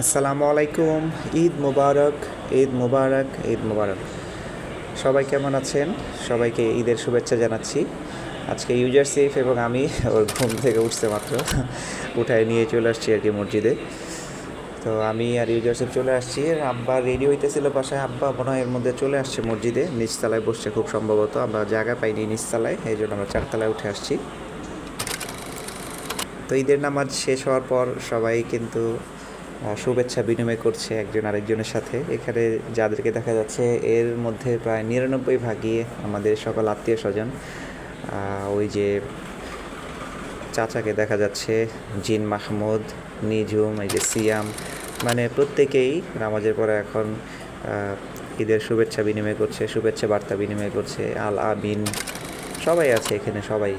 আসসালামু আলাইকুম। ঈদ মুবারক ঈদ মুবারক ঈদ মুবারক। সবাই কেমন আছেন? সবাইকে ঈদের শুভেচ্ছা জানাচ্ছি। আজকে ইউজার সেফ এবং আমি ওর ঘুম থেকে উঠতে মাত্র। উঠায় নিয়ে চলে আসছি আর কি মসজিদে। তো আমি আর ইউজার সেফ চলে আসছি। আব্বা রেডি হইতেছিল বাসায়। আব্বা মনে হয় এর মধ্যে চলে আসছে মসজিদে। নিচতলায় বসছে খুব সম্ভবত। আমরা জায়গা পাইনি নিচতলায়, এই জন্য আমরা চারতলায় উঠে আসছি। তো ঈদের নামাজ শেষ হওয়ার পর সবাই কিন্তু শুভেচ্ছা বিনিময় করছে একজন আরেকজনের সাথে। এখানে যাদেরকে দেখা যাচ্ছে, এর মধ্যে প্রায় নিরানব্বই ভাগই আমাদের সকল আত্মীয় স্বজন ওই যে চাচাকে দেখা যাচ্ছে, জিন মাহমুদ, নিঝুম, এই যে সিয়াম মানে প্রত্যেকেই নামাজের পরে এখন ঈদের শুভেচ্ছা বিনিময় করছে, শুভেচ্ছা বার্তা বিনিময় করছে। আল আবিন সবাই আছে এখানে, সবাই।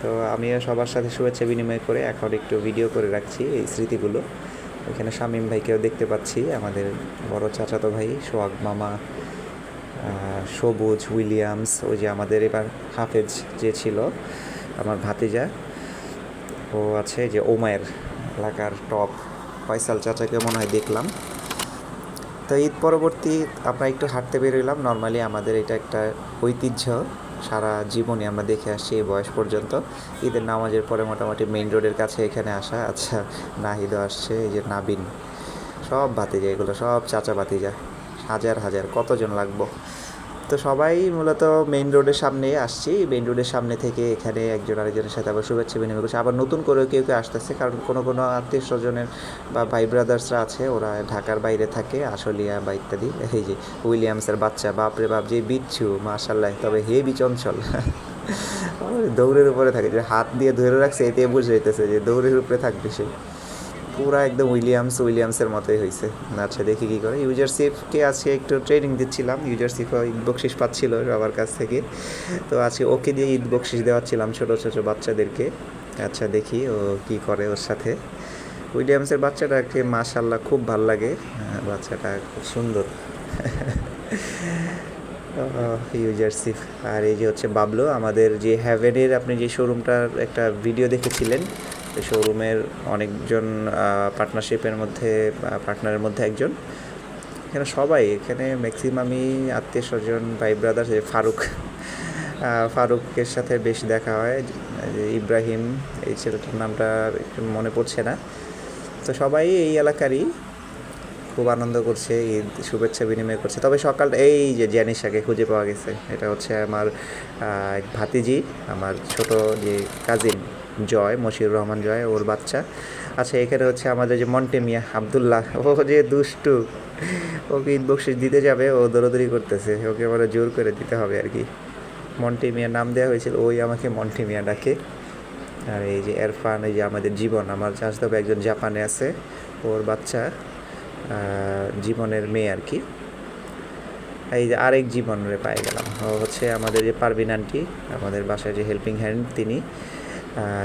তো আমিও সবার সাথে শুভেচ্ছা বিনিময় করে এখন একটু ভিডিও করে রাখছি এই স্মৃতিগুলো। এখানে শামীম ভাইকেও দেখতে পাচ্ছি, আমাদের বড় চাচাতো ভাই সোহাগ মামা সবুজ, উইলিয়ামস, ওই যে আমাদের এবার হাফেজ যে ছিল, আমার ভাতিজা, ও আছে যে ওমায়ের এলাকার টপ। ফয়সাল চাচাকে মনে হয় দেখলাম। তো ঈদ পরবর্তী আমরা একটু হাঁটতে বেরোলাম নর্মালি আমাদের এটা একটা ঐতিহ্য। সারা জীবনে আমরা দেখে আসছি এই বয়স পর্যন্ত। ঈদের নামাজের পরে মোটামুটি মেইন রোডের কাছে এখানে আসা। আচ্ছা নাহিদও আসছে, এই যে নাবিন। সব ভাতিজা এগুলো, সব চাচা ভাতিজা। হাজার হাজার, কতজন লাগবো? তো সবাই মূলত মেইন রোডের সামনে আসছি। মেইন রোডের সামনে থেকে এখানে একজন আরেকজনের সাথে আবার শুভেচ্ছা বিনিময় করছে। আবার নতুন করে কেউ কেউ আসতেছে, কারণ কোনো কোনো আত্মীয় স্বজনের বা ভাই ব্রাদার্সরা আছে, ওরা ঢাকার বাইরে থাকে, আশলিয়া বা ইত্যাদি। এই যে উইলিয়ামসের বাচ্চা, বাপরে বাপ, যে বিচ্ছু মাশাল্লাহ তবে হেবি চঞ্চল ওই দৌড়ের উপরে থাকে, যে হাত দিয়ে ধরে রাখছে, এতে বুঝে যেতেছে যে দৌড়ের উপরে থাকবে সে। পুরা একদম উইলিয়ামস উইলিয়ামসের মতোই হয়েছে আচ্ছা দেখি কী করে। ইউজারশিপকে আজকে একটু ট্রেনিং দিচ্ছিলাম। ইউজারশিপও ঈদ বকশিস পাচ্ছিল সবার কাছ থেকে। তো আজকে ওকে দিয়ে ঈদ বকশিস দেওয়াচ্ছিলাম ছোটো ছোটো বাচ্চাদেরকে। আচ্ছা দেখি ও কি করে ওর সাথে। উইলিয়ামসের বাচ্চাটাকে মাশাল্লাহ খুব ভালো লাগে। হ্যাঁ, বাচ্চাটা খুব সুন্দর। ইউজারশিপ আর এই যে হচ্ছে বাবলো আমাদের যে হ্যাভেনের আপনি যে শোরুমটার একটা ভিডিও দেখেছিলেন শোরুমের অনেকজন পার্টনারশিপের মধ্যে পার্টনারের মধ্যে একজন। এখানে সবাই, এখানে ম্যাক্সিমামই আত্মীয় স্বজন, ভাই ব্রাদার ফারুক ফারুকের সাথে বেশ দেখা হয়। ইব্রাহিম, এই ছেলেটার নামটা মনে পড়ছে না। তো সবাই এই এলাকারই। খুব আনন্দ করছে, ঈদ, শুভেচ্ছা বিনিময় করছে। তবে সকাল, এই যে জ্যানিশাকে খুঁজে পাওয়া গেছে, এটা হচ্ছে আমার ভাতিজি, আমার ছোট যে কাজিন জয়, মশিউর রহমান জয়, ওর বাচ্চা। আচ্ছা এখানে হচ্ছে আমাদের যে মন্টে মিয়া আবদুল্লাহ, ও যে দুষ্টু। ওকে ঈদ বকশিস দিতে যাবে, ও দৌড়দৌড়ি করতেছে। ওকে এবারে জোর করে দিতে হবে আর কি। মন্টি মিয়া নাম দেওয়া হয়েছিল, ওই আমাকে মন্টি মিয়া ডাকে। আর এই যে এরফান, এই যে আমাদের জীবন, আমার চাষতবে একজন জাপানে আছে, ওর বাচ্চা জীবনের মেয়ে আর কি। এই যে আরেক জীবন রে পাই গেলাম। ও হচ্ছে আমাদের যে পারবিন আন্টি আমাদের বাসায় যে হেল্পিং হ্যান্ড তিনি।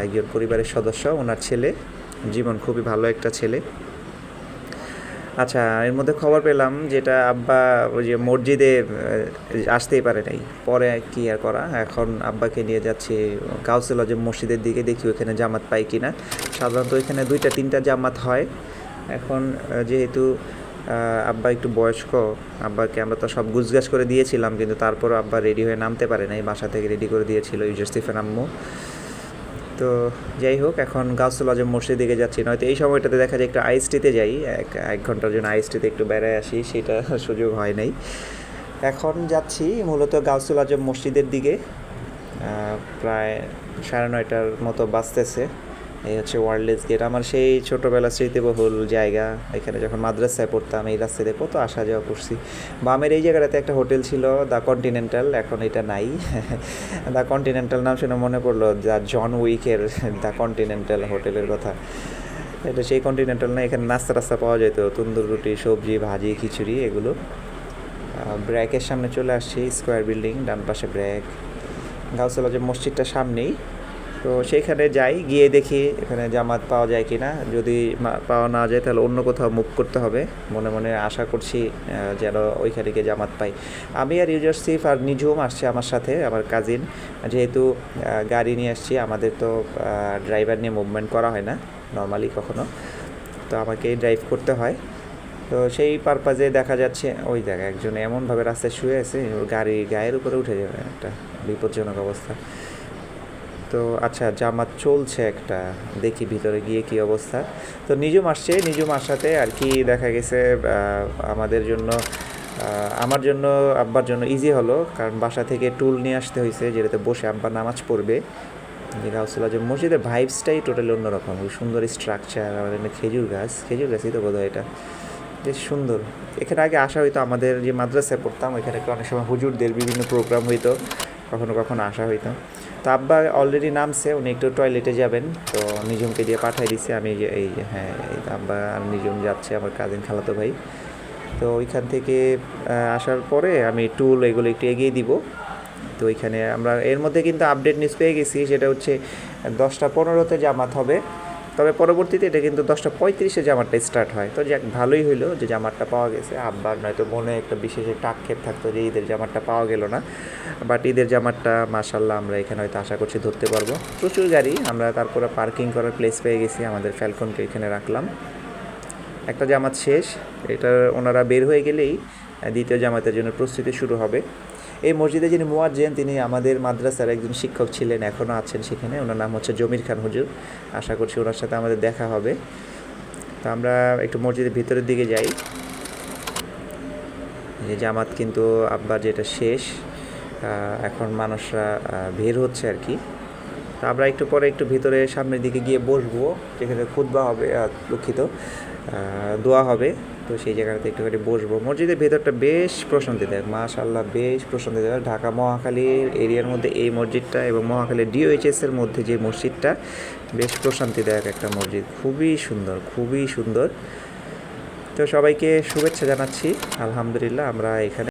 একজন পরিবারের সদস্য, ওনার ছেলে। জীবন খুবই ভালো একটা ছেলে। আচ্ছা এর মধ্যে খবর পেলাম যেটা আব্বা ওই যে মসজিদে আসতেই পারে নাই। পরে কি আর করা? এখন আব্বাকে নিয়ে যাচ্ছি কাউসেল যে মসজিদের দিকে, দেখি ওইখানে জামাত পাই কি না সাধারণত ওইখানে দুইটা, তিনটা জামাত হয়। এখন যেহেতু আব্বা একটু বয়স্ক, আব্বাকে আমরা তো সব গুজগাছ করে দিয়েছিলাম, কিন্তু তারপরও আব্বা রেডি হয়ে নামতে পারে নাই। বাসা থেকে রেডি করে দিয়েছিল ইউজাস্তিফেন আম্মু। তো যাই হোক, এখন গাউসুল আজম মসজিদ দিকে যাচ্ছি। নয়তো এই সময়টাতে দেখা যায় একটু আইএসটিতে যাই। এক এক ঘণ্টার জন্য আইএসটিতে একটু বেড়ায় আসি, সেটা সুযোগ হয় নাই। এখন যাচ্ছি মূলত গাউসুল আজম মসজিদের দিকে। প্রায় সাড়ে নয়টার মতো বাজতেছে। এই হচ্ছে ওয়ার্ল্ডলেস গেট আমার সেই ছোটোবেলা স্মৃতিবহুল জায়গা। এখানে যখন মাদ্রাসায় পড়তাম, এই রাস্তাতে কত আসা যাওয়া করছি। বামের এই জায়গাটাতে একটা হোটেল ছিল দ্য কন্টিনেন্টাল এখন এটা নাই। দ্য কন্টিনেন্টাল নাম শুনে মনে পড়ল দ্য জন উইকের দ্য কন্টিনেন্টাল হোটেলের কথা। এটা সেই কন্টিনেন্টাল না এখানে নাস্তা টাস্তা পাওয়া যেত। তন্দুর রুটি, সবজি, ভাজি, খিচুড়ি, এগুলো। ব্র্যাকের সামনে চলে আসছি, স্কোয়ার বিল্ডিং, ডান পাশে ব্র্যাক। গাউসলা যে মসজিদটা সামনেই। তো সেইখানে যাই, গিয়ে দেখি এখানে জামাত পাওয়া যায় কি না যদি পাওয়া না যায় তাহলে অন্য কোথাও মুখ করতে হবে। মনে মনে আশা করছি যেন ওইখানে গিয়ে জামাত পাই। আমি আর ইউজারসিফ আর নিঝুম আসছে আমার সাথে, আমার কাজিন যেহেতু গাড়ি নিয়ে আসছি, আমাদের তো ড্রাইভার নিয়ে মুভমেন্ট করা হয় না নর্মালি কখনো। তো আমাকে ড্রাইভ করতে হয়। তো সেই পারপাজে দেখা যাচ্ছে, ওই জায়গায় একজন এমনভাবে রাস্তায় শুয়ে আছে গাড়ি গায়ের উপরে উঠে যাবে, একটা বিপজ্জনক অবস্থা। তো আচ্ছা জামাত চলছে একটা। দেখি ভিতরে গিয়ে কি অবস্থা। তো নিজুম আসছে নিজুম আসাতে আর কি দেখা গেছে আমাদের জন্য আমার জন্য, আব্বার জন্য ইজি হলো। কারণ বাসা থেকে টুল নিয়ে আসতে হয়েছে, যেটাতে বসে আব্বা নামাজ পড়বে। যে মসজিদের ভাইবসটাই টোটালি অন্যরকম। ওই সুন্দর স্ট্রাকচার আমাদের খেজুর গাছ। খেজুর গাছই তো বোধ হয় এটা। বেশ সুন্দর। এখানে আগে আসা হইতো, আমাদের যে মাদ্রাসায় পড়তাম, ওইখানে অনেক সময় হুজুরদের বিভিন্ন প্রোগ্রাম হইতো। কখনো কখনো আসা হইতো। তো আব্বা অলরেডি নামছে, উনি একটু টয়লেটে যাবেন। তো নিজমকে দিয়ে পাঠাই দিছে, আমি এই হ্যাঁ এই আব্বা আর নিজম যাচ্ছে, আমার কাজিন খালাতো ভাই। তো ওইখান থেকে আসার পরে আমি টুল এগুলো একটু এগিয়ে দিব। তো ওইখানে আমরা, এর মধ্যে কিন্তু আপডেট নিউজ পেয়ে গেছি, সেটা হচ্ছে দশটা পনেরোতে জামাত হবে। তবে পরবর্তীতে এটা কিন্তু দশটা পঁয়ত্রিশে জামাতটা স্টার্ট হয়। তো যাক, ভালোই হইল যে জামাতটা পাওয়া গেছে। আব্বার নয়তো মনে একটা বিশেষ একটা আক্ষেপ থাকতো যে ঈদের জামাতটা পাওয়া গেল না। বাট ঈদের জামাতটা মাসাল্লাহ আমরা এখানে হয়তো আশা করছি ধরতে পারব। প্রচুর গাড়ি, আমরা তারপরে পার্কিং করার প্লেস পেয়ে গেছি, আমাদের ফ্যালকনকে এখানে রাখলাম। একটা জামাত শেষ এটা ওনারা বের হয়ে গেলেই দ্বিতীয় জামাতের জন্য প্রস্তুতি শুরু হবে। এই মসজিদে যিনি মুয়াজ্জেন, তিনি আমাদের মাদ্রাসার একজন শিক্ষক ছিলেন, এখনও আছেন সেখানে। ওনার নাম হচ্ছে জমির খান হুজুর। আশা করছি ওনার সাথে আমাদের দেখা হবে। তো আমরা একটু মসজিদের ভিতরের দিকে যাই। যে জামাত কিন্তু আব্বার যেটা শেষ এখন মানুষরা ভিড় হচ্ছে আর কি। তো আমরা একটু পরে একটু ভিতরে সামনের দিকে গিয়ে বসবো, যেখানে খুতবা হবে দুঃখিত। দোয়া হবে। তো সেই জায়গাটাতে একটুখানি বসবো। মসজিদের ভেতরটা বেশ প্রশান্তিদায়ক মাশাল্লাহ বেশ প্রশান্তিদায়ক ঢাকা মহাখালীর এরিয়ার মধ্যে এই মসজিদটা এবং মহাখালী ডিওএইচএস এর মধ্যে যে মসজিদটা, বেশ প্রশান্তিদায়ক একটা মসজিদ। খুবই সুন্দর খুবই সুন্দর। তো সবাইকে শুভেচ্ছা জানাচ্ছি। আলহামদুলিল্লাহ আমরা এখানে